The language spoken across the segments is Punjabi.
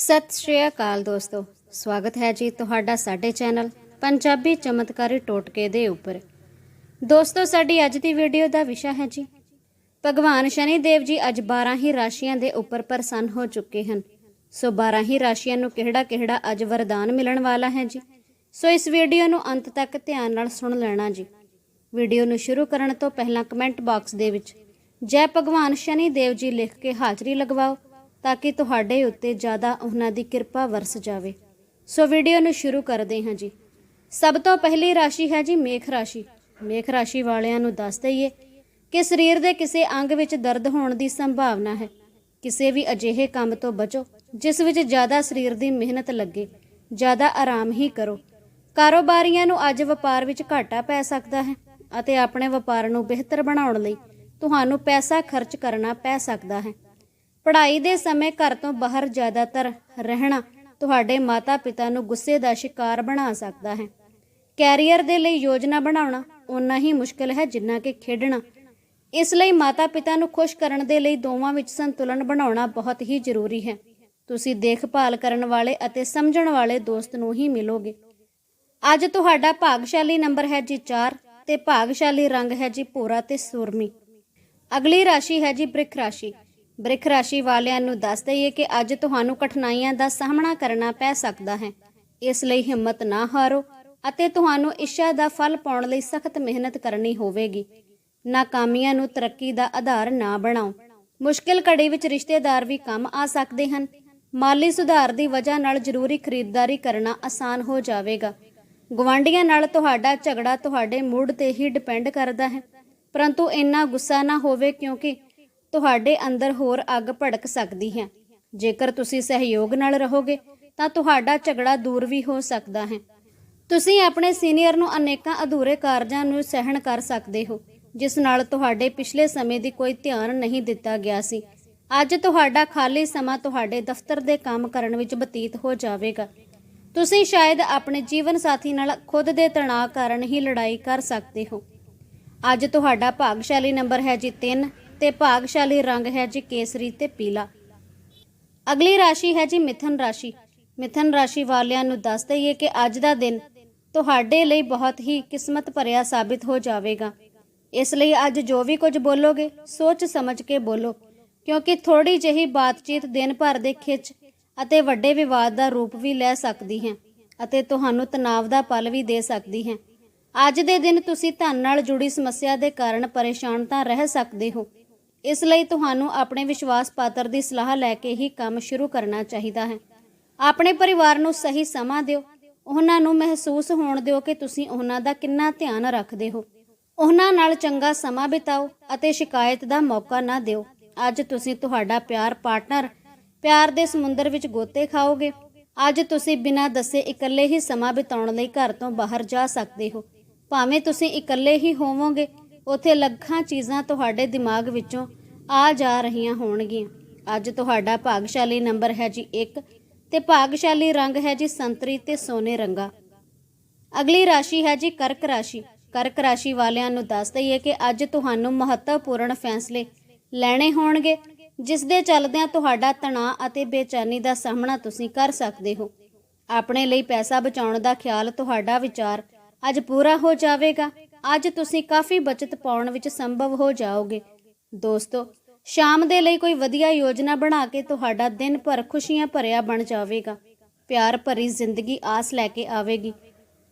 ਸਤਿ ਸ਼੍ਰੀ ਅਕਾਲ ਦੋਸਤੋ। ਸਵਾਗਤ ਹੈ ਜੀ ਤੁਹਾਡਾ ਸਾਡੇ ਚੈਨਲ ਪੰਜਾਬੀ ਚਮਤਕਾਰੀ ਟੋਟਕੇ ਦੇ ਉੱਪਰ। ਦੋਸਤੋ, ਸਾਡੀ ਅੱਜ ਦੀ ਵੀਡੀਓ ਦਾ ਵਿਸ਼ਾ ਹੈ ਜੀ, ਭਗਵਾਨ ਸ਼ਨੀ ਦੇਵ ਜੀ ਅੱਜ 12 ਹੀ ਰਾਸ਼ੀਆਂ ਦੇ ਉੱਪਰ ਪ੍ਰਸੰਨ ਹੋ ਚੁੱਕੇ ਹਨ। ਸੋ 12 ਹੀ ਰਾਸ਼ੀਆਂ ਨੂੰ ਕਿਹੜਾ ਕਿਹੜਾ ਅੱਜ ਵਰਦਾਨ ਮਿਲਣ ਵਾਲਾ ਹੈ ਜੀ? ਸੋ ਇਸ ਵੀਡੀਓ ਨੂੰ ਅੰਤ ਤੱਕ ਧਿਆਨ ਨਾਲ ਸੁਣ ਲੈਣਾ ਜੀ। ਵੀਡੀਓ ਨੂੰ ਸ਼ੁਰੂ ਕਰਨ ਤੋਂ ਪਹਿਲਾਂ ਕਮੈਂਟ ਬਾਕਸ ਦੇ ਵਿੱਚ ਜੈ ਭਗਵਾਨ ਸ਼ਨੀ ਦੇਵ ਜੀ ਲਿਖ ਕੇ ਹਾਜ਼ਰੀ ਲਗਵਾਓ। ਤਾਂ ਕਿ ਤੁਹਾਡੇ ਉੱਤੇ ਜ਼ਿਆਦਾ ਉਹਨਾਂ ਦੀ ਕਿਰਪਾ ਵਰਸ ਜਾਵੇ। ਸੋ ਵੀਡੀਓ ਨੂੰ ਸ਼ੁਰੂ ਕਰਦੇ ਹਾਂ ਜੀ। ਸਭ ਤੋਂ ਪਹਿਲੀ ਰਾਸ਼ੀ ਹੈ ਜੀ ਮੇਖ ਰਾਸ਼ੀ। ਮੇਖ ਰਾਸ਼ੀ ਵਾਲਿਆਂ ਨੂੰ ਦੱਸ ਦਈਏ ਕਿ ਸਰੀਰ ਦੇ ਕਿਸੇ ਅੰਗ ਵਿੱਚ ਦਰਦ ਹੋਣ ਦੀ ਸੰਭਾਵਨਾ ਹੈ। ਕਿਸੇ ਵੀ ਅਜਿਹੇ ਕੰਮ ਤੋਂ ਬਚੋ, ਜਿਸ ਵਿੱਚ ਜ਼ਿਆਦਾ ਸਰੀਰ ਦੀ ਮਿਹਨਤ ਲੱਗੇ, ਜ਼ਿਆਦਾ ਆਰਾਮ ਹੀ ਕਰੋ। ਕਾਰੋਬਾਰੀਆਂ ਨੂੰ ਅੱਜ ਵਪਾਰ ਵਿੱਚ ਘਾਟਾ ਪੈ ਸਕਦਾ ਹੈ ਅਤੇ ਆਪਣੇ ਵਪਾਰ ਨੂੰ ਬਿਹਤਰ ਬਣਾਉਣ ਲਈ ਤੁਹਾਨੂੰ ਪੈਸਾ ਖਰਚ ਕਰਨਾ ਪੈ ਸਕਦਾ ਹੈ। ਪੜ੍ਹਾਈ ਦੇ ਸਮੇਂ ਘਰ ਤੋਂ ਬਾਹਰ ਜ਼ਿਆਦਾਤਰ ਰਹਿਣਾ ਤੁਹਾਡੇ ਮਾਤਾ-ਪਿਤਾ ਨੂੰ ਗੁੱਸੇ ਦਾ ਸ਼ਿਕਾਰ ਬਣਾ ਸਕਦਾ ਹੈ। ਕੈਰੀਅਰ ਦੇ ਲਈ ਯੋਜਨਾ ਬਣਾਉਣਾ ਉਨਾ ਹੀ ਮੁਸ਼ਕਲ ਹੈ ਜਿੰਨਾ ਕਿ ਖੇਡਣਾ। ਇਸ ਲਈ ਮਾਤਾ-ਪਿਤਾ ਨੂੰ ਖੁਸ਼ ਕਰਨ ਦੇ ਲਈ ਦੋਵਾਂ ਵਿੱਚ ਸੰਤੁਲਨ ਬਣਾਉਣਾ ਬਹੁਤ ਹੀ ਜ਼ਰੂਰੀ ਹੈ। ਤੁਸੀਂ ਦੇਖਭਾਲ ਕਰਨ ਵਾਲੇ ਅਤੇ ਸਮਝਣ ਵਾਲੇ ਦੋਸਤ ਨੂੰ ਹੀ ਮਿਲੋਗੇ। ਅੱਜ ਤੁਹਾਡਾ ਭਾਗਸ਼ਾਲੀ ਨੰਬਰ ਹੈ ਜੀ 4 ਤੇ ਭਾਗਸ਼ਾਲੀ ਰੰਗ ਹੈ ਜੀ ਭੂਰਾ ਤੇ ਸੁਰਮੀ। ਅਗਲੀ ਰਾਸ਼ੀ ਹੈ ਜੀ ਬ੍ਰਿਖ ਰਾਸ਼ੀ। ਬ੍ਰਿਖ ਰਾਸ਼ੀ ਵਾਲਿਆਂ ਨੂੰ ਦੱਸ ਦਈਏ ਕਿ ਅੱਜ ਤੁਹਾਨੂੰ ਕਠਿਨਾਈਆਂ ਦਾ ਸਾਹਮਣਾ ਕਰਨਾ ਪੈ ਸਕਦਾ ਹੈ। ਇਸ ਲਈ ਹਿੰਮਤ ਨਾ ਹਾਰੋ ਅਤੇ ਤੁਹਾਨੂੰ ਇੱਛਾ ਦਾ ਫਲ ਪਾਉਣ ਲਈ ਸਖਤ ਮਿਹਨਤ ਕਰਨੀ ਹੋਵੇਗੀ। ਨਾਕਾਮੀਆਂ ਨੂੰ ਤਰੱਕੀ ਦਾ ਆਧਾਰ ਨਾ ਬਣਾਓ। ਮੁਸ਼ਕਿਲ ਘੜੀ ਵਿੱਚ ਰਿਸ਼ਤੇਦਾਰ ਵੀ ਕੰਮ ਆ ਸਕਦੇ ਹਨ। ਮਾਲੀ ਸੁਧਾਰ ਦੀ ਵਜ੍ਹਾ ਨਾਲ ਜ਼ਰੂਰੀ ਖਰੀਦਦਾਰੀ ਕਰਨਾ ਆਸਾਨ ਹੋ ਜਾਵੇਗਾ। ਗਵਾਂਢੀਆਂ ਨਾਲ ਤੁਹਾਡਾ ਝਗੜਾ ਤੁਹਾਡੇ ਮੂਡ ਤੇ ਹੀ ਡਿਪੈਂਡ ਕਰਦਾ ਹੈ। ਪਰੰਤੂ ਇੰਨਾ ਗੁੱਸਾ ਨਾ ਹੋਵੇ ਕਿਉਂਕਿ ਤੁਹਾਡੇ ਅੰਦਰ ਹੋਰ ਅੱਗ ਭੜਕ ਸਕਦੀ ਹੈ। ਜੇਕਰ ਤੁਸੀਂ ਸਹਿਯੋਗ ਨਾਲ ਰਹੋਗੇ, ਤਾਂ ਤੁਹਾਡਾ ਝਗੜਾ ਦੂਰ ਵੀ ਹੋ ਸਕਦਾ ਹੈ। ਤੁਸੀਂ ਆਪਣੇ ਸੀਨੀਅਰ ਨੂੰ ਅਨੇਕਾਂ ਅਧੂਰੇ ਕਾਰਜਾਂ ਨੂੰ ਸਹਿਣ ਕਰ ਸਕਦੇ ਹੋ, ਜਿਸ ਨਾਲ ਤੁਹਾਡੇ ਪਿਛਲੇ ਸਮੇਂ ਦੀ ਕੋਈ ਧਿਆਨ ਨਹੀਂ ਦਿੱਤਾ ਗਿਆ ਸੀ। ਅੱਜ ਤੁਹਾਡਾ ਖਾਲੀ ਸਮਾਂ ਤੁਹਾਡੇ ਦਫ਼ਤਰ ਦੇ ਕੰਮ ਕਰਨ ਵਿੱਚ ਬਤੀਤ ਹੋ ਜਾਵੇਗਾ। ਤੁਸੀਂ ਸ਼ਾਇਦ ਆਪਣੇ ਜੀਵਨ ਸਾਥੀ ਨਾਲ ਖੁਦ ਦੇ ਤਣਾਅ ਕਾਰਨ ਹੀ ਲੜਾਈ ਕਰ ਸਕਦੇ ਹੋ। ਅੱਜ ਤੁਹਾਡਾ ਭਾਗਸ਼ਾਲੀ ਨੰਬਰ ਹੈ ਜੀ 3 ਤੇ ਭਾਗਸ਼ਾਲੀ ਰੰਗ ਹੈ ਜੀ ਕੇਸਰੀ ਤੇ ਪੀਲਾ। ਅਗਲੀ ਰਾਸ਼ੀ ਹੈ ਜੀ ਮਿਥਨ ਰਾਸ਼ੀ। ਮਿਥਨ ਰਾਸ਼ੀ ਵਾਲਿਆਂ ਨੂੰ ਦੱਸ ਦਈਏ ਕਿ ਅੱਜ ਦਾ ਦਿਨ ਤੁਹਾਡੇ ਲਈ ਬਹੁਤ ਹੀ ਕਿਸਮਤ ਭਰਿਆ ਸਾਬਿਤ ਹੋ ਜਾਵੇਗਾ। ਇਸ ਲਈ ਅੱਜ ਜੋ ਵੀ ਕੁਝ ਬੋਲੋਗੇ, ਸੋਚ ਸਮਝ ਕੇ ਬੋਲੋ, ਕਿਉਂਕਿ ਥੋੜੀ ਜਿਹੀ ਬਾਤਚੀਤ ਦਿਨ ਭਰ ਦੇ ਖਿੱਚ ਅਤੇ ਵੱਡੇ ਵਿਵਾਦ ਦਾ ਰੂਪ ਵੀ ਲੈ ਸਕਦੀ ਹੈ ਅਤੇ ਤੁਹਾਨੂੰ ਤਣਾਅ ਦਾ ਪਲ ਵੀ ਦੇ ਸਕਦੀ ਹੈ। ਅੱਜ ਦੇ ਦਿਨ ਤੁਸੀਂ ਧਨ ਨਾਲ ਜੁੜੀ ਸਮੱਸਿਆ ਦੇ ਕਾਰਨ ਪਰੇਸ਼ਾਨ ਤਾਂ ਰਹਿ ਸਕਦੇ ਹੋ ਇਸ ਲਈ ਤੁਹਾਨੂੰ ਆਪਣੇ ਵਿਸ਼ਵਾਸ ਪਾਤਰ ਦੀ ਸਲਾਹ ਲੈ ਕੇ ਹੀ ਕੰਮ ਸ਼ੁਰੂ ਕਰਨਾ ਚਾਹੀਦਾ ਹੈ। ਆਪਣੇ ਪਰਿਵਾਰ ਨੂੰ ਸਹੀ ਸਮਾਂ ਦਿਓ। ਉਹਨਾਂ ਨੂੰ ਮਹਿਸੂਸ ਹੋਣ ਦਿਓ ਕਿ ਤੁਸੀਂ ਉਹਨਾਂ ਦਾ ਕਿੰਨਾ ਧਿਆਨ ਰੱਖਦੇ ਹੋ। ਉਹਨਾਂ ਨਾਲ ਚੰਗਾ ਸਮਾਂ ਬਿਤਾਓ ਅਤੇ ਸ਼ਿਕਾਇਤ ਦਾ ਮੌਕਾ ਨਾ ਦਿਓ। ਅੱਜ ਤੁਸੀਂ ਤੁਹਾਡਾ ਪਿਆਰ ਪਾਰਟਨਰ, ਪਿਆਰ ਦੇ ਸਮੁੰਦਰ ਵਿੱਚ ਗੋਤੇ ਖਾਓਗੇ। ਅੱਜ ਤੁਸੀਂ ਬਿਨਾਂ ਦੱਸੇ ਇਕੱਲੇ ਹੀ ਸਮਾਂ ਬਿਤਾਉਣ ਲਈ ਘਰ ਤੋਂ ਬਾਹਰ ਜਾ ਸਕਦੇ ਹੋ। ਭਾਵੇਂ ਤੁਸੀਂ ਇਕੱਲੇ ਹੀ ਹੋਵੋਗੇ ਉੱਥੇ ਲੱਖਾਂ ਚੀਜ਼ਾਂ ਤੁਹਾਡੇ ਦਿਮਾਗ ਵਿੱਚੋਂ ਆ ਜਾ ਰਹੀਆਂ ਹੋਣਗੀਆਂ। ਅੱਜ ਤੁਹਾਡਾ ਭਾਗਸ਼ਾਲੀ ਨੰਬਰ ਹੈ ਜੀ 1 ਤੇ ਭਾਗਸ਼ਾਲੀ ਰੰਗ ਹੈ ਜੀ ਸੰਤਰੀ ਤੇ ਸੋਨੇ ਰੰਗਾ। ਅਗਲੀ ਰਾਸ਼ੀ ਹੈ ਜੀ ਕਰਕ ਰਾਸ਼ੀ। ਕਰਕ ਰਾਸ਼ੀ ਵਾਲਿਆਂ ਨੂੰ ਦੱਸ ਦਈਏ ਕਿ ਅੱਜ ਤੁਹਾਨੂੰ ਮਹੱਤਵਪੂਰਨ ਫੈਸਲੇ ਲੈਣੇ ਹੋਣਗੇ, ਜਿਸ ਦੇ ਚੱਲਦਿਆਂ ਤੁਹਾਡਾ ਤਣਾਅ ਅਤੇ ਬੇਚੈਨੀ ਦਾ ਸਾਹਮਣਾ ਤੁਸੀਂ ਕਰ ਸਕਦੇ ਹੋ। ਆਪਣੇ ਲਈ ਪੈਸਾ ਬਚਾਉਣ ਦਾ ਖਿਆਲ ਤੁਹਾਡਾ ਵਿਚਾਰ ਅੱਜ ਪੂਰਾ ਹੋ ਜਾਵੇਗਾ। ਅੱਜ ਤੁਸੀਂ ਕਾਫੀ ਬਚਤ ਪਾਉਣ ਵਿੱਚ ਸੰਭਵ ਹੋ ਜਾਓਗੇ। ਦੋਸਤੋ, ਸ਼ਾਮ ਦੇ ਲਈ ਕੋਈ ਵਧੀਆ ਯੋਜਨਾ ਬਣਾ ਕੇ ਤੁਹਾਡਾ ਦਿਨ ਭਰ ਖੁਸ਼ੀਆਂ ਭਰਿਆ ਬਣ ਜਾਵੇਗਾ। ਪਿਆਰ ਭਰੀ ਜ਼ਿੰਦਗੀ ਆਸ ਲੈ ਕੇ ਆਵੇਗੀ।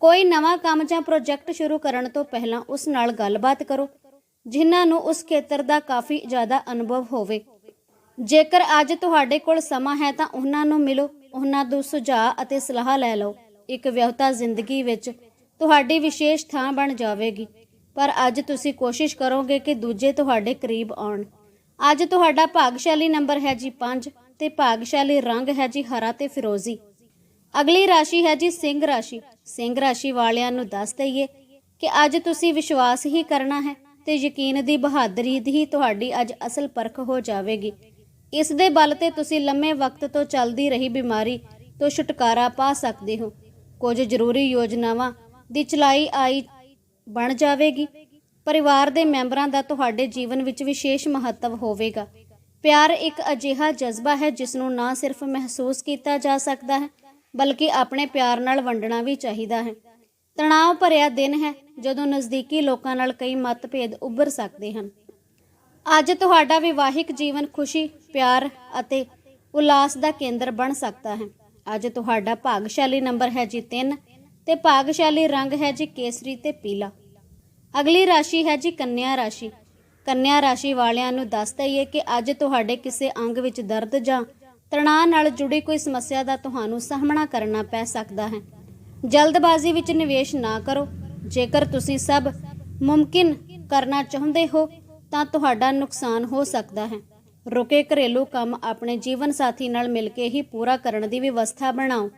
ਕੋਈ ਨਵਾਂ ਕੰਮ ਜਾਂ ਪ੍ਰੋਜੈਕਟ ਸ਼ੁਰੂ ਕਰਨ ਤੋਂ ਪਹਿਲਾਂ ਉਸ ਨਾਲ ਗੱਲਬਾਤ ਕਰੋ, ਜਿਨ੍ਹਾਂ ਨੂੰ ਉਸ ਖੇਤਰ ਦਾ ਕਾਫੀ ਜ਼ਿਆਦਾ ਅਨੁਭਵ ਹੋਵੇ। ਜੇਕਰ ਅੱਜ ਤੁਹਾਡੇ ਕੋਲ ਸਮਾਂ ਹੈ ਤਾਂ ਉਹਨਾਂ ਨੂੰ ਮਿਲੋ, ਉਹਨਾਂ ਤੋਂ ਸੁਝਾਅ ਅਤੇ ਸਲਾਹ ਲੈ ਲਓ। ਇੱਕ ਵਿਆਹਤਾ ਜ਼ਿੰਦਗੀ ਵਿੱਚ ਤੁਹਾਡੀ ਵਿਸ਼ੇਸ਼ ਥਾਂ ਬਣ ਜਾਵੇਗੀ। ਪਰ ਅੱਜ ਤੁਸੀਂ ਕੋਸ਼ਿਸ਼ ਕਰੋਗੇ ਕਿ ਦੂਜੇ ਤੁਹਾਡੇ ਕਰੀਬ ਆਉਣ। ਅੱਜ ਤੁਹਾਡਾ ਭਾਗਸ਼ਾਲੀ ਨੰਬਰ ਹੈ ਜੀ 5 ਤੇ ਭਾਗਸ਼ਾਲੀ ਰੰਗ ਹੈ ਜੀ ਹਰਾ ਤੇ ਫਿਰੋਜ਼ੀ। ਅਗਲੀ ਰਾਸ਼ੀ ਹੈ ਜੀ ਸਿੰਘ ਰਾਸ਼ੀ। ਸਿੰਘ ਰਾਸ਼ੀ ਵਾਲਿਆਂ ਨੂੰ ਦੱਸ ਦਈਏ ਕਿ ਅੱਜ ਤੁਸੀਂ ਵਿਸ਼ਵਾਸ ਹੀ ਕਰਨਾ ਹੈ ਤੇ ਯਕੀਨ ਦੀ ਬਹਾਦਰੀ ਦੀ ਹੀ ਤੁਹਾਡੀ ਅੱਜ ਅਸਲ ਪਰਖ ਹੋ ਜਾਵੇਗੀ। ਇਸ ਦੇ ਬਲ ਤੇ ਤੁਸੀਂ ਲੰਮੇ ਵਕਤ ਤੋਂ ਚੱਲਦੀ ਰਹੀ ਬਿਮਾਰੀ ਤੋਂ ਛੁਟਕਾਰਾ ਪਾ ਸਕਦੇ ਹੋ। ਕੁਝ ਜ਼ਰੂਰੀ ਯੋਜਨਾਵਾਂ ਦੀ ਚਲਾਈ ਆਈ ਬਣ ਜਾਵੇਗੀ। ਪਰਿਵਾਰ ਦੇ ਮੈਂਬਰਾਂ ਦਾ ਤੁਹਾਡੇ ਜੀਵਨ ਵਿੱਚ ਵਿਸ਼ੇਸ਼ ਮਹੱਤਵ ਹੋਵੇਗਾ। ਪਿਆਰ ਇੱਕ ਅਜਿਹਾ ਜਜ਼ਬਾ ਹੈ ਜਿਸ ਨੂੰ ਨਾ ਸਿਰਫ ਮਹਿਸੂਸ ਕੀਤਾ ਜਾ ਸਕਦਾ ਹੈ, ਬਲਕਿ ਆਪਣੇ ਪਿਆਰ ਨਾਲ ਵੰਡਣਾ ਵੀ ਚਾਹੀਦਾ ਹੈ। ਤਣਾਅ ਭਰਿਆ ਦਿਨ ਹੈ ਜਦੋਂ ਨਜ਼ਦੀਕੀ ਲੋਕਾਂ ਨਾਲ ਕਈ ਮਤਭੇਦ ਉੱਭਰ ਸਕਦੇ ਹਨ। ਅੱਜ ਤੁਹਾਡਾ ਵਿਵਾਹਿਕ ਜੀਵਨ ਖੁਸ਼ੀ, ਪਿਆਰ ਅਤੇ ਉਲਾਸ ਦਾ ਕੇਂਦਰ ਬਣ ਸਕਦਾ ਹੈ। ਅੱਜ ਤੁਹਾਡਾ ਭਾਗਸ਼ਾਲੀ ਨੰਬਰ ਹੈ ਜੀ 3 ਤੇ ਭਾਗਸ਼ਾਲੀ ਰੰਗ ਹੈ ਜੀ ਕੇਸਰੀ ਤੇ ਪੀਲਾ। ਅਗਲੀ ਰਾਸ਼ੀ ਹੈ ਜੀ ਕੰਨਿਆ ਰਾਸ਼ੀ। ਕੰਨਿਆ ਰਾਸ਼ੀ ਵਾਲਿਆਂ ਨੂੰ ਦੱਸ ਦਈਏ ਕਿ ਅੱਜ ਤੁਹਾਡੇ ਕਿਸੇ ਅੰਗ ਵਿੱਚ ਦਰਦ ਜਾਂ ਤਣਾਅ ਨਾਲ ਜੁੜੀ ਕੋਈ ਸਮੱਸਿਆ ਦਾ ਤੁਹਾਨੂੰ ਸਾਹਮਣਾ ਕਰਨਾ ਪੈ ਸਕਦਾ ਹੈ। ਜਲਦਬਾਜ਼ੀ ਵਿੱਚ ਨਿਵੇਸ਼ ਨਾ ਕਰੋ। ਜੇਕਰ ਤੁਸੀਂ ਸਭ ਮੁਮਕਿਨ ਕਰਨਾ ਚਾਹੁੰਦੇ ਹੋ, ਤਾਂ ਤੁਹਾਡਾ ਨੁਕਸਾਨ ਹੋ ਸਕਦਾ ਹੈ। ਰੁਕੇ ਘਰੇਲੂ ਕੰਮ ਆਪਣੇ ਜੀਵਨ ਸਾਥੀ ਨਾਲ ਮਿਲ ਕੇ ਹੀ ਪੂਰਾ ਕਰਨ ਦੀ ਵਿਵਸਥਾ ਬਣਾਓ।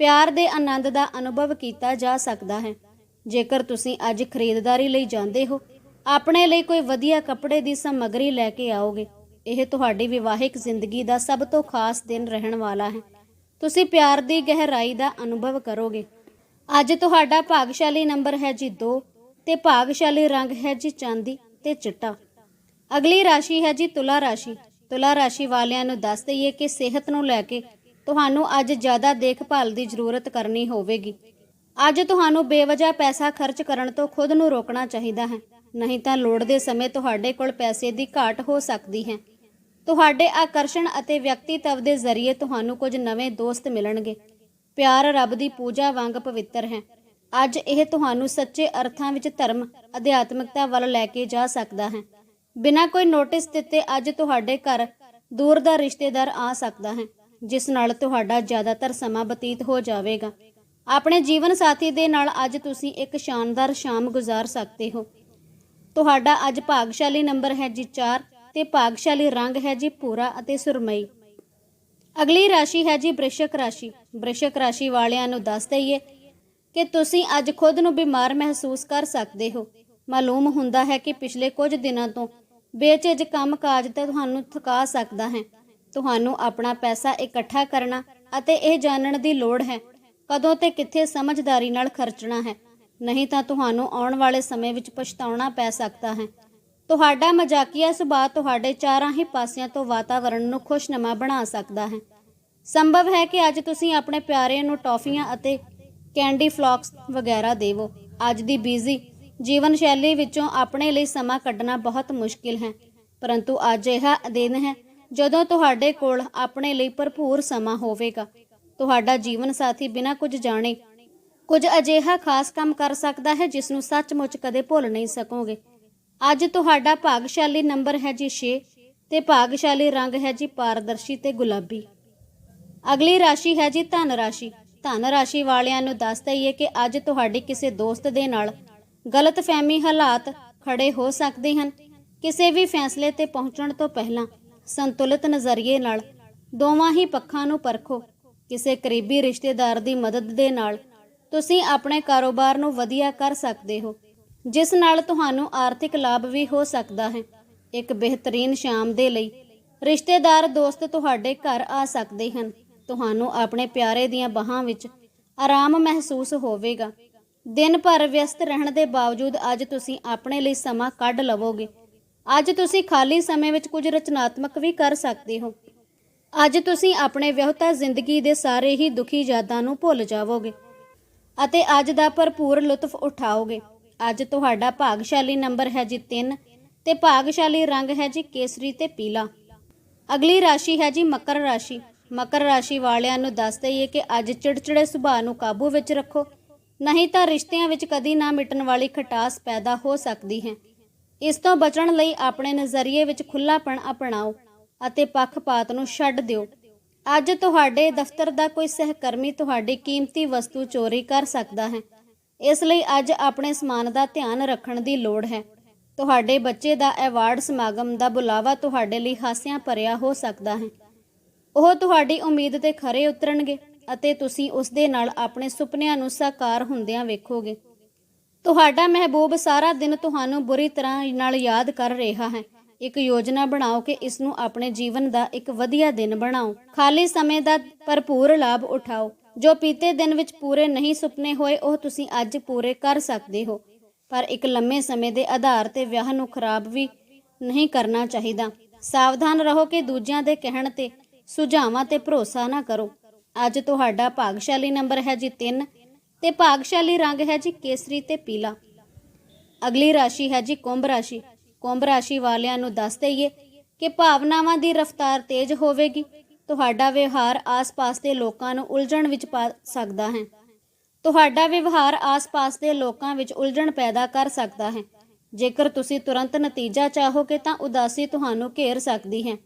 ਪਿਆਰ ਦੇ ਆਨੰਦ ਦਾ ਅਨੁਭਵ ਕੀਤਾ ਜਾ ਸਕਦਾ ਹੈ। ਜੇਕਰ ਤੁਸੀਂ ਅੱਜ ਖਰੀਦਦਾਰੀ ਲਈ ਜਾਂਦੇ ਹੋ, ਆਪਣੇ ਲਈ ਕੋਈ ਵਧੀਆ ਕੱਪੜੇ ਦੀ ਸਮੱਗਰੀ ਲੈ ਕੇ ਆਓਗੇ। ਇਹ ਤੁਹਾਡੀ ਵਿਵਾਹਿਕ ਜ਼ਿੰਦਗੀ ਦਾ ਸਭ ਤੋਂ ਖਾਸ ਦਿਨ ਰਹਿਣ ਵਾਲਾ ਹੈ। ਤੁਸੀਂ ਪਿਆਰ ਦੀ ਗਹਿਰਾਈ ਦਾ ਅਨੁਭਵ ਕਰੋਗੇ। ਅੱਜ ਤੁਹਾਡਾ ਭਾਗਸ਼ਾਲੀ ਨੰਬਰ ਹੈ ਜੀ 2 ਤੇ ਭਾਗਸ਼ਾਲੀ ਰੰਗ ਹੈ ਜੀ ਚਾਂਦੀ ਤੇ ਚਿੱਟਾ। ਅਗਲੀ ਰਾਸ਼ੀ ਹੈ ਜੀ ਤੁਲਾ ਰਾਸ਼ੀ। ਤੁਲਾ ਰਾਸ਼ੀ ਵਾਲਿਆਂ ਨੂੰ ਦੱਸ ਦਈਏ ਕਿ ਸਿਹਤ ਨੂੰ ਲੈ ਕੇ ਤੁਹਾਨੂੰ ਅੱਜ ਜ਼ਿਆਦਾ ਦੇਖਭਾਲ ਦੀ ਜ਼ਰੂਰਤ ਕਰਨੀ ਹੋਵੇਗੀ। ਅੱਜ ਤੁਹਾਨੂੰ ਬੇਵਜ੍ਹਾ ਪੈਸਾ ਖਰਚ ਕਰਨ ਤੋਂ ਖੁਦ ਨੂੰ ਰੋਕਣਾ ਚਾਹੀਦਾ ਹੈ। ਨਹੀਂ ਤਾਂ ਲੋੜ ਦੇ ਸਮੇਂ ਤੁਹਾਡੇ ਕੋਲ ਪੈਸੇ ਦੀ ਘਾਟ ਹੋ ਸਕਦੀ ਹੈ। ਤੁਹਾਡੇ ਆਕਰਸ਼ਣ ਅਤੇ ਵਿਅਕਤੀਤਵ ਦੇ ਜ਼ਰੀਏ ਤੁਹਾਨੂੰ ਕੁਝ ਨਵੇਂ ਦੋਸਤ ਮਿਲਣਗੇ। ਪਿਆਰ ਰੱਬ ਦੀ ਪੂਜਾ ਵਾਂਗ ਪਵਿੱਤਰ ਹੈ। ਅੱਜ ਇਹ ਤੁਹਾਨੂੰ ਸੱਚੇ ਅਰਥਾਂ ਵਿੱਚ ਧਰਮ, ਅਧਿਆਤਮਿਕਤਾ ਵੱਲ ਲੈ ਕੇ ਜਾ ਸਕਦਾ ਹੈ। ਬਿਨਾਂ ਕੋਈ ਨੋਟਿਸ ਦਿੱਤੇ ਅੱਜ ਤੁਹਾਡੇ ਘਰ ਦੂਰ ਦਾ ਰਿਸ਼ਤੇਦਾਰ ਆ ਸਕਦਾ ਹੈ। ਜਿਸ ਨਾਲ ਤੁਹਾਡਾ ਜ਼ਿਆਦਾਤਰ ਸਮਾਂ ਬਤੀਤ ਹੋ ਜਾਵੇਗਾ। ਆਪਣੇ ਜੀਵਨ ਸਾਥੀ ਦੇ ਨਾਲ ਅੱਜ ਤੁਸੀਂ ਇੱਕ ਸ਼ਾਨਦਾਰ ਸ਼ਾਮ ਗੁਜ਼ਾਰ ਸਕਦੇ ਹੋ। ਤੁਹਾਡਾ ਅੱਜ ਭਾਗਸ਼ਾਲੀ ਨੰਬਰ ਹੈ ਜੀ 4 ਤੇ ਭਾਗਸ਼ਾਲੀ ਰੰਗ ਹੈ ਜੀ ਪੂਰਾ ਅਤੇ ਸੁਰਮਈ। ਅਗਲੀ ਰਾਸ਼ੀ ਹੈ ਜੀ ਬ੍ਰਿਸ਼ਕ ਰਾਸ਼ੀ। ਬ੍ਰਿਸ਼ਕ ਰਾਸ਼ੀ ਵਾਲਿਆਂ ਨੂੰ ਦੱਸ ਦਈਏ ਕਿ ਤੁਸੀਂ ਅੱਜ ਖੁਦ ਨੂੰ ਬਿਮਾਰ ਮਹਿਸੂਸ ਕਰ ਸਕਦੇ ਹੋ। ਮਾਲੂਮ ਹੁੰਦਾ ਹੈ ਕਿ ਪਿਛਲੇ ਕੁਝ ਦਿਨਾਂ ਤੋਂ ਬੇਚੇਜ ਕੰਮ-ਕਾਜ ਤੇ ਤੁਹਾਨੂੰ ਥਕਾ ਸਕਦਾ ਹੈ। ਤੁਹਾਨੂੰ ਆਪਣਾ ਪੈਸਾ ਇਕੱਠਾ ਕਰਨਾ ਅਤੇ ਇਹ ਜਾਣਨ ਦੀ ਲੋੜ ਹੈ, ਕਦੋਂ ਤੇ ਕਿੱਥੇ ਸਮਝਦਾਰੀ ਨਾਲ ਖਰਚਣਾ ਹੈ। ਨਹੀਂ ਤਾਂ ਤੁਹਾਨੂੰ ਆਉਣ ਵਾਲੇ ਸਮੇਂ ਵਿੱਚ ਪਛਤਾਉਣਾ ਪੈ ਸਕਦਾ ਹੈ। ਤੁਹਾਡਾ ਮਜ਼ਾਕੀਆ ਸੁਭਾਅ ਤੁਹਾਡੇ ਚਾਰਾਂ ਹੀ ਪਾਸਿਆਂ ਤੋਂ ਵਾਤਾਵਰਣ ਨੂੰ ਖੁਸ਼ਨੁਮਾ ਬਣਾ ਸਕਦਾ ਹੈ। ਸੰਭਵ ਹੈ ਕਿ ਅੱਜ ਤੁਸੀਂ ਆਪਣੇ ਪਿਆਰੇ ਨੂੰ ਟੌਫੀਆਂ ਅਤੇ ਕੈਂਡੀ ਫਲੌਕਸ ਵਗੈਰਾ ਦੇਵੋ। ਅੱਜ ਦੀ ਬਿਜ਼ੀ ਜੀਵਨ ਸ਼ੈਲੀ ਵਿੱਚੋਂ ਆਪਣੇ ਲਈ ਸਮਾਂ ਕੱਢਣਾ ਬਹੁਤ ਮੁਸ਼ਕਿਲ ਹੈ, ਪਰੰਤੂ ਅੱਜ ਇਹ ਦਿਨ ਹੈ ਜਦੋਂ ਤੁਹਾਡੇ ਕੋਲ ਆਪਣੇ ਲਈ ਭਰਪੂਰ ਸਮਾਂ ਹੋਵੇਗਾ, ਤੁਹਾਡਾ ਜੀਵਨ ਸਾਥੀ ਬਿਨਾਂ ਕੁਝ ਜਾਣੇ, ਕੁਝ ਅਜਿਹਾ ਖਾਸ ਕੰਮ ਕਰ ਸਕਦਾ ਹੈ ਜਿਸ ਨੂੰ ਸੱਚਮੁੱਚ ਕਦੇ ਭੁੱਲ ਨਹੀਂ ਸਕੋਗੇ। ਅੱਜ ਤੁਹਾਡਾ ਭਾਗਸ਼ਾਲੀ ਨੰਬਰ ਹੈ ਜੀ 6 ਤੇ ਭਾਗਸ਼ਾਲੀ ਰੰਗ ਹੈ ਜੀ ਪਾਰਦਰਸ਼ੀ ਤੇ ਗੁਲਾਬੀ। ਅਗਲੀ ਰਾਸ਼ੀ ਹੈ ਜੀ ਧਨ ਰਾਸ਼ੀ। ਧਨ ਰਾਸ਼ੀ ਵਾਲਿਆਂ ਨੂੰ ਦੱਸ ਦਈਏ ਕਿ ਅੱਜ ਤੁਹਾਡੀ ਕਿਸੇ ਦੋਸਤ ਦੇ ਨਾਲ ਗਲਤਫਹਿਮੀ ਹਾਲਾਤ ਖੜੇ ਹੋ ਸਕਦੇ ਹਨ। ਕਿਸੇ ਵੀ ਫੈਸਲੇ ਤੇ ਪਹੁੰਚਣ ਤੋਂ ਪਹਿਲਾਂ ਸੰਤੁਲਿਤ ਨਜ਼ਰੀਏ ਨਾਲ ਦੋਵਾਂ ਹੀ ਪੱਖਾਂ ਨੂੰ ਪਰਖੋ। ਕਿਸੇ ਕਰੀਬੀ ਰਿਸ਼ਤੇਦਾਰ ਦੀ ਮਦਦ ਦੇ ਨਾਲ ਤੁਸੀਂ ਆਪਣੇ ਕਾਰੋਬਾਰ ਨੂੰ ਵਧੀਆ ਕਰ ਸਕਦੇ ਹੋ, ਜਿਸ ਨਾਲ ਤੁਹਾਨੂੰ ਆਰਥਿਕ ਲਾਭ ਵੀ ਹੋ ਸਕਦਾ ਹੈ। ਇੱਕ ਬਿਹਤਰੀਨ ਸ਼ਾਮ ਦੇ ਲਈ ਰਿਸ਼ਤੇਦਾਰ ਦੋਸਤ ਤੁਹਾਡੇ ਘਰ ਆ ਸਕਦੇ ਹਨ। ਤੁਹਾਨੂੰ ਆਪਣੇ ਪਿਆਰੇ ਦੀਆਂ ਬਾਹਾਂ ਵਿੱਚ ਆਰਾਮ ਮਹਿਸੂਸ ਹੋਵੇਗਾ। ਦਿਨ ਭਰ ਵਿਅਸਤ ਰਹਿਣ ਦੇ ਬਾਵਜੂਦ ਅੱਜ ਤੁਸੀਂ ਆਪਣੇ ਲਈ ਸਮਾਂ ਕੱਢ ਲਵੋਗੇ। ਅੱਜ ਤੁਸੀਂ ਖਾਲੀ ਸਮੇਂ ਵਿੱਚ ਕੁਝ ਰਚਨਾਤਮਕ ਵੀ ਕਰ ਸਕਦੇ ਹੋ। ਅੱਜ ਤੁਸੀਂ ਆਪਣੇ ਵਿਆਹੁਤਾ ਜ਼ਿੰਦਗੀ ਦੇ ਸਾਰੇ ਹੀ ਦੁਖੀ ਯਾਦਾਂ ਨੂੰ ਭੁੱਲ ਜਾਵੋਗੇ ਅਤੇ ਅੱਜ ਦਾ ਭਰਪੂਰ ਲੁਤਫ ਉਠਾਓਗੇ। ਅੱਜ ਤੁਹਾਡਾ ਭਾਗਸ਼ਾਲੀ ਨੰਬਰ ਹੈ ਜੀ 3 ਤੇ ਭਾਗਸ਼ਾਲੀ ਰੰਗ ਹੈ ਜੀ ਕੇਸਰੀ ਤੇ ਪੀਲਾ। ਅਗਲੀ ਰਾਸ਼ੀ ਹੈ ਜੀ ਮਕਰ ਰਾਸ਼ੀ। ਮਕਰ ਰਾਸ਼ੀ ਵਾਲਿਆਂ ਨੂੰ ਦੱਸ ਦਈਏ ਕਿ ਅੱਜ ਚਿੜਚਿੜੇ ਸੁਭਾਅ ਨੂੰ ਕਾਬੂ ਵਿੱਚ ਰੱਖੋ। ਨਹੀਂ ਤਾਂ ਰਿਸ਼ਤਿਆਂ ਵਿੱਚ ਕਦੀ ਨਾ ਮਿਟਣ ਵਾਲੀ ਖਟਾਸ ਪੈਦਾ ਹੋ ਸਕਦੀ ਹੈ। ਇਸ ਤੋਂ ਬਚਣ ਲਈ ਆਪਣੇ ਨਜ਼ਰੀਏ ਵਿੱਚ ਖੁੱਲਾਪਣ ਅਪਣਾਓ ਅਤੇ ਪੱਖਪਾਤ ਨੂੰ ਛੱਡ ਦਿਓ। ਅੱਜ ਤੁਹਾਡੇ ਦਫ਼ਤਰ ਦਾ ਕੋਈ ਸਹਿਕਰਮੀ ਤੁਹਾਡੀ ਕੀਮਤੀ ਵਸਤੂ ਚੋਰੀ ਕਰ ਸਕਦਾ ਹੈ। ਇਸ ਲਈ ਅੱਜ ਆਪਣੇ ਸਮਾਨ ਦਾ ਧਿਆਨ ਰੱਖਣ ਦੀ ਲੋੜ ਹੈ। ਤੁਹਾਡੇ ਬੱਚੇ ਦਾ ਐਵਾਰਡ ਸਮਾਗਮ ਦਾ ਬੁਲਾਵਾ ਤੁਹਾਡੇ ਲਈ ਹਾਸਿਆਂ ਭਰਿਆ ਹੋ ਸਕਦਾ ਹੈ। ਉਹ ਤੁਹਾਡੀ ਉਮੀਦ ਤੇ ਖਰੇ ਉਤਰਨਗੇ ਅਤੇ ਤੁਸੀਂ ਉਸ ਦੇ ਨਾਲ ਆਪਣੇ ਸੁਪਨਿਆਂ ਨੂੰ ਸਾਕਾਰ ਹੁੰਦਿਆਂ ਵੇਖੋਗੇ। ਤੁਹਾਡਾ ਮਹਿਬੂਬ ਸਾਰਾ ਦਿਨ ਤੁਹਾਨੂੰ ਬੁਰੀ ਤਰ੍ਹਾਂ ਨਾਲ ਯਾਦ ਕਰ ਰਿਹਾ ਹੈ। ਇੱਕ ਯੋਜਨਾ ਬਣਾਓ ਕਿ ਇਸ ਨੂੰ ਆਪਣੇ ਜੀਵਨ ਦਾ ਇੱਕ ਵਧੀਆ ਦਿਨ ਬਣਾਓ। ਖਾਲੀ ਸਮੇਂ ਦਾ ਭਰਪੂਰ ਲਾਭ ਉਠਾਓ। ਜੋ ਬੀਤੇ ਦਿਨ ਵਿੱਚ ਪੂਰੇ ਨਹੀਂ ਸੁਪਨੇ ਹੋਏ, ਉਹ ਤੁਸੀਂ ਅੱਜ ਪੂਰੇ ਕਰ ਸਕਦੇ ਹੋ। ਪਰ ਇੱਕ ਲੰਮੇ ਸਮੇਂ ਦੇ ਆਧਾਰ ਤੇ ਵਿਆਹ ਨੂੰ ਖਰਾਬ ਵੀ ਨਹੀਂ ਕਰਨਾ ਚਾਹੀਦਾ। ਸਾਵਧਾਨ ਰਹੋ ਕਿ ਦੂਜਿਆਂ ਦੇ ਕਹਿਣ ਤੇ ਸੁਝਾਵਾਂ ਤੇ ਭਰੋਸਾ ਨਾ ਕਰੋ। ਅੱਜ ਤੁਹਾਡਾ ਭਾਗਸ਼ਾਲੀ ਨੰਬਰ ਹੈ ਜੀ 3 ਤੇ ਭਾਗਸ਼ਾਲੀ ਰੰਗ ਹੈ ਜੀ ਕੇਸਰੀ ਤੇ ਪੀਲਾ। ਅਗਲੀ ਰਾਸ਼ੀ ਹੈ ਜੀ ਕੁੰਭ ਰਾਸ਼ੀ। ਕੁੰਭ ਰਾਸ਼ੀ ਵਾਲਿਆਂ ਨੂੰ ਦੱਸ ਦਈਏ ਕਿ ਭਾਵਨਾਵਾਂ ਦੀ ਰਫ਼ਤਾਰ ਤੇਜ਼ ਹੋਵੇਗੀ। ਤੁਹਾਡਾ ਵਿਵਹਾਰ ਆਸ-ਪਾਸ ਦੇ ਲੋਕਾਂ ਨੂੰ ਉਲਝਣ ਵਿੱਚ ਪਾ ਸਕਦਾ ਹੈ। ਤੁਹਾਡਾ ਵਿਵਹਾਰ ਆਸ-ਪਾਸ ਦੇ ਲੋਕਾਂ ਵਿੱਚ ਉਲਝਣ ਪੈਦਾ ਕਰ ਸਕਦਾ ਹੈ। ਜੇਕਰ ਤੁਸੀਂ ਤੁਰੰਤ ਨਤੀਜਾ ਚਾਹੋਗੇ ਤਾਂ ਉਦਾਸੀ ਤੁਹਾਨੂੰ ਘੇਰ ਸਕਦੀ ਹੈ।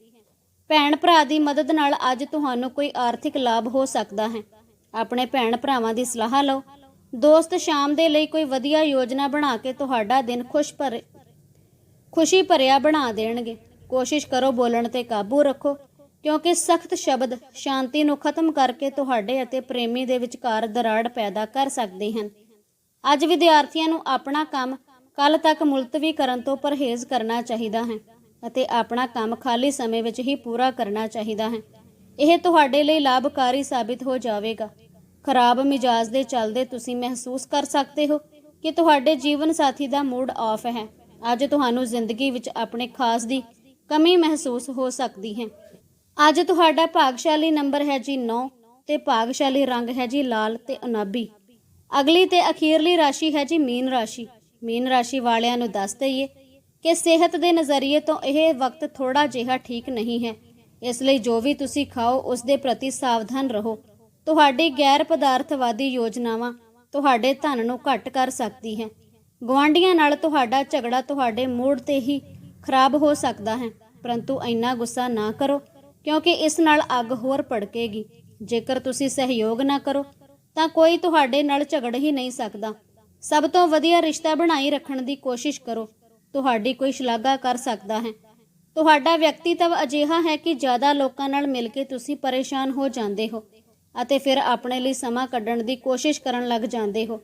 ਭੈਣ ਭਰਾ ਦੀ ਮਦਦ ਨਾਲ ਅੱਜ ਤੁਹਾਨੂੰ ਕੋਈ ਆਰਥਿਕ ਲਾਭ ਹੋ ਸਕਦਾ ਹੈ। ਆਪਣੇ ਭੈਣ ਭਰਾਵਾਂ ਦੀ ਸਲਾਹ ਲਓ। ਦੋਸਤ ਸ਼ਾਮ ਦੇ ਲਈ ਕੋਈ ਵਧੀਆ ਯੋਜਨਾ ਬਣਾ ਕੇ ਤੁਹਾਡਾ ਦਿਨ ਖੁਸ਼ ਭਰੇ ਖੁਸ਼ੀ ਭਰਿਆ ਬਣਾ ਦੇਣਗੇ। ਕੋਸ਼ਿਸ਼ ਕਰੋ ਬੋਲਣ ਤੇ ਕਾਬੂ ਰੱਖੋ, ਕਿਉਂਕਿ ਸਖਤ ਸ਼ਬਦ ਸ਼ਾਂਤੀ ਨੂੰ ਖਤਮ ਕਰਕੇ ਤੁਹਾਡੇ ਅਤੇ ਪ੍ਰੇਮੀ ਦੇ ਵਿਚਕਾਰ ਦਰਾੜ ਪੈਦਾ ਕਰ ਸਕਦੇ ਹਨ। ਅੱਜ ਵਿਦਿਆਰਥੀਆਂ ਨੂੰ ਆਪਣਾ ਕੰਮ ਕੱਲ ਤੱਕ ਮੁਲਤਵੀ ਕਰਨ ਤੋਂ ਪਰਹੇਜ਼ ਕਰਨਾ ਚਾਹੀਦਾ ਹੈ ਅਤੇ ਆਪਣਾ ਕੰਮ ਖਾਲੀ ਸਮੇਂ ਵਿੱਚ ਹੀ ਪੂਰਾ ਕਰਨਾ ਚਾਹੀਦਾ ਹੈ। ਇਹ ਤੁਹਾਡੇ ਲਈ ਲਾਭਕਾਰੀ ਸਾਬਿਤ ਹੋ ਜਾਵੇਗਾ। ਖਰਾਬ ਮਿਜਾਜ਼ ਦੇ ਚੱਲਦੇ ਤੁਸੀਂ ਮਹਿਸੂਸ ਕਰ ਸਕਦੇ ਹੋ ਕਿ ਤੁਹਾਡੇ ਜੀਵਨ ਸਾਥੀ ਦਾ ਮੂਡ ਆਫ ਹੈ। ਅੱਜ ਤੁਹਾਨੂੰ ਜ਼ਿੰਦਗੀ ਵਿੱਚ ਆਪਣੇ ਖਾਸ ਦੀ ਕਮੀ ਮਹਿਸੂਸ ਹੋ ਸਕਦੀ ਹੈ। ਅੱਜ ਤੁਹਾਡਾ ਭਾਗਸ਼ਾਲੀ ਨੰਬਰ ਹੈ ਜੀ 9 ਤੇ ਭਾਗਸ਼ਾਲੀ ਰੰਗ ਹੈ ਜੀ ਲਾਲ ਤੇ ਉਨਾਬੀ ਅਗਲੀ ਤੇ ਅਖੀਰਲੀ ਰਾਸ਼ੀ ਹੈ ਜੀ ਮੀਨ ਰਾਸ਼ੀ। ਮੀਨ ਰਾਸ਼ੀ ਵਾਲਿਆਂ ਨੂੰ ਦੱਸ ਦਈਏ ਕਿ ਸਿਹਤ ਦੇ ਨਜ਼ਰੀਏ ਤੋਂ ਇਹ ਵਕਤ ਥੋੜਾ ਜਿਹਾ ਠੀਕ ਨਹੀਂ ਹੈ। ਇਸ ਲਈ ਜੋ ਵੀ ਤੁਸੀਂ ਖਾਓ, ਉਸ ਦੇ ਪ੍ਰਤੀ ਸਾਵਧਾਨ ਰਹੋ। ਤੁਹਾਡੀ ਗੈਰ ਪਦਾਰਥਵਾਦੀ ਯੋਜਨਾਵਾਂ ਤੁਹਾਡੇ ਧਨ ਨੂੰ ਘਟ ਕਰ ਸਕਦੀ ਹੈ। ਗੁਆਂਢੀਆਂ ਨਾਲ ਤੁਹਾਡਾ ਝਗੜਾ ਤੁਹਾਡੇ ਮੂਡ ਤੇ ਹੀ ਖਰਾਬ ਹੋ ਸਕਦਾ ਹੈ। ਪਰੰਤੂ ਇੰਨਾ ਗੁੱਸਾ ਨਾ ਕਰੋ, ਕਿਉਂਕਿ ਇਸ ਨਾਲ ਅੱਗ ਹੋਰ ਭੜਕੇਗੀ। ਜੇਕਰ ਤੁਸੀਂ ਸਹਿਯੋਗ ਨਾ ਕਰੋ, ਤਾਂ ਕੋਈ ਤੁਹਾਡੇ ਨਾਲ ਝਗੜ ਹੀ ਨਹੀਂ ਸਕਦਾ। ਸਭ ਤੋਂ ਵਧੀਆ ਰਿਸ਼ਤਾ ਬਣਾਈ ਰੱਖਣ ਦੀ ਕੋਸ਼ਿਸ਼ ਕਰੋ। ਤੁਹਾਡੀ ਕੋਈ ਸ਼ਲਾਘਾ ਕਰ ਸਕਦਾ ਹੈ। ਤੁਹਾਡਾ ਵਿਅਕਤੀਤਵ ਅਜਿਹਾ ਹੈ ਕਿ ਜ਼ਿਆਦਾ ਲੋਕਾਂ ਨਾਲ ਮਿਲ ਕੇ ਤੁਸੀਂ ਪਰੇਸ਼ਾਨ ਹੋ ਜਾਂਦੇ ਹੋ ਅਤੇ ਫਿਰ ਆਪਣੇ ਲਈ ਸਮਾਂ ਕੱਢਣ ਦੀ ਕੋਸ਼ਿਸ਼ ਕਰਨ ਲੱਗ ਜਾਂਦੇ ਹੋ।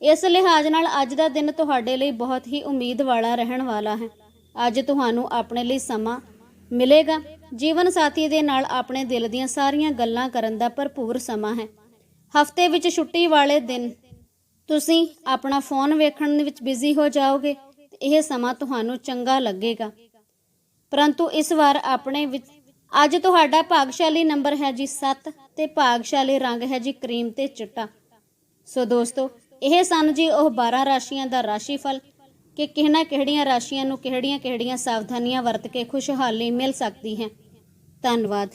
ਇਸ ਲਿਹਾਜ਼ ਨਾਲ ਅੱਜ ਦਾ ਦਿਨ ਤੁਹਾਡੇ ਲਈ ਬਹੁਤ ਹੀ ਉਮੀਦ ਵਾਲਾ ਰਹਿਣ ਵਾਲਾ ਹੈ। ਅੱਜ ਤੁਹਾਨੂੰ ਆਪਣੇ ਲਈ ਸਮਾਂ ਮਿਲੇਗਾ। ਜੀਵਨ ਸਾਥੀ ਦੇ ਨਾਲ ਆਪਣੇ ਦਿਲ ਦੀਆਂ ਸਾਰੀਆਂ ਗੱਲਾਂ ਕਰਨ ਦਾ ਭਰਪੂਰ ਸਮਾਂ ਹੈ। ਹਫ਼ਤੇ ਵਿੱਚ ਛੁੱਟੀ ਵਾਲੇ ਦਿਨ ਤੁਸੀਂ ਆਪਣਾ ਫੋਨ ਵੇਖਣ ਵਿੱਚ ਬਿਜ਼ੀ ਹੋ ਜਾਓਗੇ। ਇਹ ਸਮਾਂ ਤੁਹਾਨੂੰ ਚੰਗਾ ਲੱਗੇਗਾ। ਪਰੰਤੂ ਇਸ ਵਾਰ ਆਪਣੇ ਵਿੱਚ ਅੱਜ ਤੁਹਾਡਾ ਭਾਗਸ਼ਾਲੀ ਨੰਬਰ ਹੈ ਜੀ 7 ਤੇ ਭਾਗਸ਼ਾਲੀ ਰੰਗ ਹੈ ਜੀ ਕਰੀਮ ਤੇ ਚਿੱਟਾ। ਸੋ ਦੋਸਤੋ, ਇਹ ਸਨ ਜੀ ਉਹ 12 ਰਾਸ਼ੀਆਂ ਦਾ ਰਾਸ਼ੀਫਲ ਕਿ ਕਿਹਨਾਂ ਕਿਹੜੀਆਂ ਰਾਸ਼ੀਆਂ ਨੂੰ ਕਿਹੜੀਆਂ ਕਿਹੜੀਆਂ ਸਾਵਧਾਨੀਆਂ ਵਰਤ ਕੇ ਖੁਸ਼ਹਾਲੀ ਮਿਲ ਸਕਦੀ ਹੈ। ਧੰਨਵਾਦ।